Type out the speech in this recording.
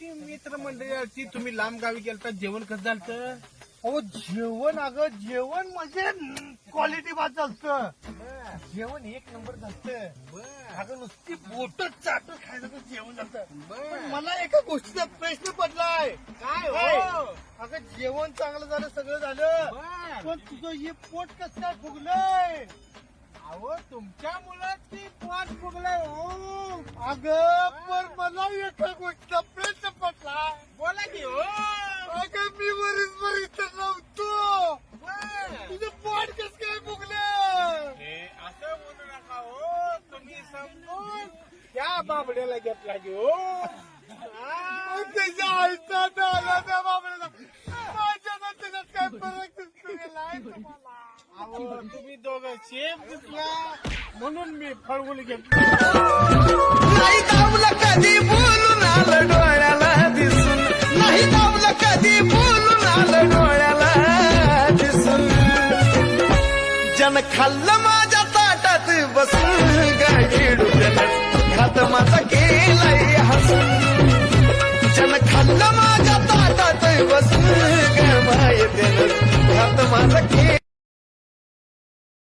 तुमची मित्रमंडळी तुम्ही लांब गावी गेलता जेवण कसं झालं अहो जेवण अगं जेवण म्हणजे क्वालिटी बाद चालतं जेवण एक नंबर झालं अगं नुसती बोट चाटून खायचं जेवण झालं मला एका गोष्टीचा प्रश्न पडलाय. काय काय? हो अगं जेवण चांगलं झालं सगळं झालं. पण तुझं हे पोट कसं काय फुगलंय? अहो तुमच्यामुळं ती पोट फुगलाय. हो अगं पण मला एका गोष्टीचा प्रश्न पडला बोला की हो अगं मी बरीच बरीच तर नव्हतो बर. तुझं पोट कसं काय फुगलं हे असं म्हणू नका हो तुम्ही समजून त्या बाबड्याला घेतला की. त्याच्या आईचा झाला त्या बाबड्याला माझ्या ना त्याच्यात काय फरक तुम्हाला अहो तुम्ही दोघं सेम दिसला म्हणून मी फळगुली घेतली नाही दावलं कधी बोलून आलं डोळ्याला दिसून। नाही दावलं कधी बोलून आलं डोळ्याला दिसून। जन खाल्लं माझ्या ताटात बसून। चमचम खाल्लं माझ्या ताटात बसून काय माहिती माझा खेळ